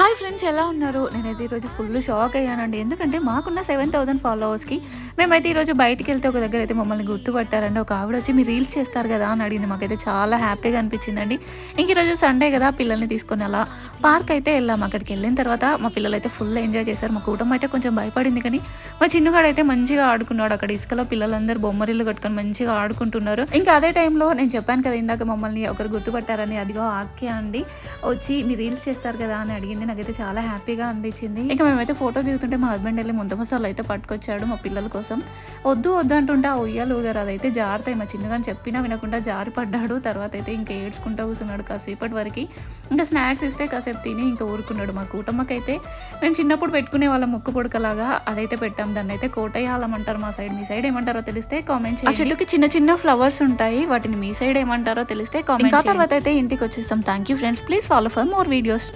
Hi friends ఎలా ఉన్నారు? నేనైతే ఈరోజు ఫుల్ షాక్ అయ్యానండి. ఎందుకంటే మాకున్న సెవెన్ థౌసండ్ ఫాలోవర్స్కి మేమైతే ఈరోజు బయటికి వెళ్తే ఒక దగ్గర అయితే మమ్మల్ని గుర్తుపట్టారండి. ఒక ఆవిడ వచ్చి మీరు రీల్స్ చేస్తారు కదా అని అడిగింది. మాకైతే చాలా హ్యాపీగా అనిపించిందండి. ఇంక ఈరోజు సండే కదా పిల్లల్ని తీసుకొని అలా పార్క్ అయితే వెళ్ళాం. అక్కడికి వెళ్ళిన తర్వాత మా పిల్లలు అయితే ఫుల్ ఎంజాయ్ చేశారు. మా కుటుంబం అయితే కొంచెం భయపడింది కానీ మా చిన్నగాడు అయితే మంచిగా ఆడుకున్నాడు. అక్కడ ఇసుకలో పిల్లలందరూ బొమ్మరిల్లు కట్టుకొని మంచిగా ఆడుకుంటున్నారు. ఇంకా అదే టైంలో నేను చెప్పాను కదా ఇందాక మమ్మల్ని ఒకరు గుర్తుపట్టారని. అదిగో ఆక్య అండి. వచ్చి మీరు రీల్స్ చేస్తారు కదా అని అడిగింది. నాకైతే చాలా హ్యాపీగా అనిపించింది. ఇంకా మేమైతే ఫోటో దిగుతుంటే మా హస్బెండ్ వెళ్ళి ముంత మసాలా అయితే పట్టుకొచ్చాడు మా పిల్లల కోసం. వద్దు వద్దు అంటుంటే ఆ ఉయ్యాలు ఊగారు అదైతే జారుతాయి మా చిన్నగాని చెప్పినా వినకుండా జారి పడ్డాడు తర్వాత అయితే ఇంకా ఏడ్చుకుంటూ కూర్చున్నాడు కాసేపటి వరకు. ఇంకా స్నాక్స్ ఇస్తే కాసేపు తిని ఇంకా ఊరుకున్నాడు మా కూటమ్మకైతే. మేము చిన్నప్పుడు పెట్టుకునే వాళ్ళ ముక్కు పొడకలాగా. అదైతే పెట్టాం. దాన్ని అయితే కోటయ్యాలం అంటారు మా సైడ్. మీ సైడ్ ఏమంటారో తెలిస్తే కామెంట్ చేయండి. ఆ చెట్టుకి చిన్న చిన్న ఫ్లవర్స్ ఉంటాయి. వాటిని మీ సైడ్ ఏమంటారో తెలిస్తే కామెంట్ తర్వాత అయితే ఇంటికి వచ్చేస్తాం. Thank you friends. Please follow for more videos.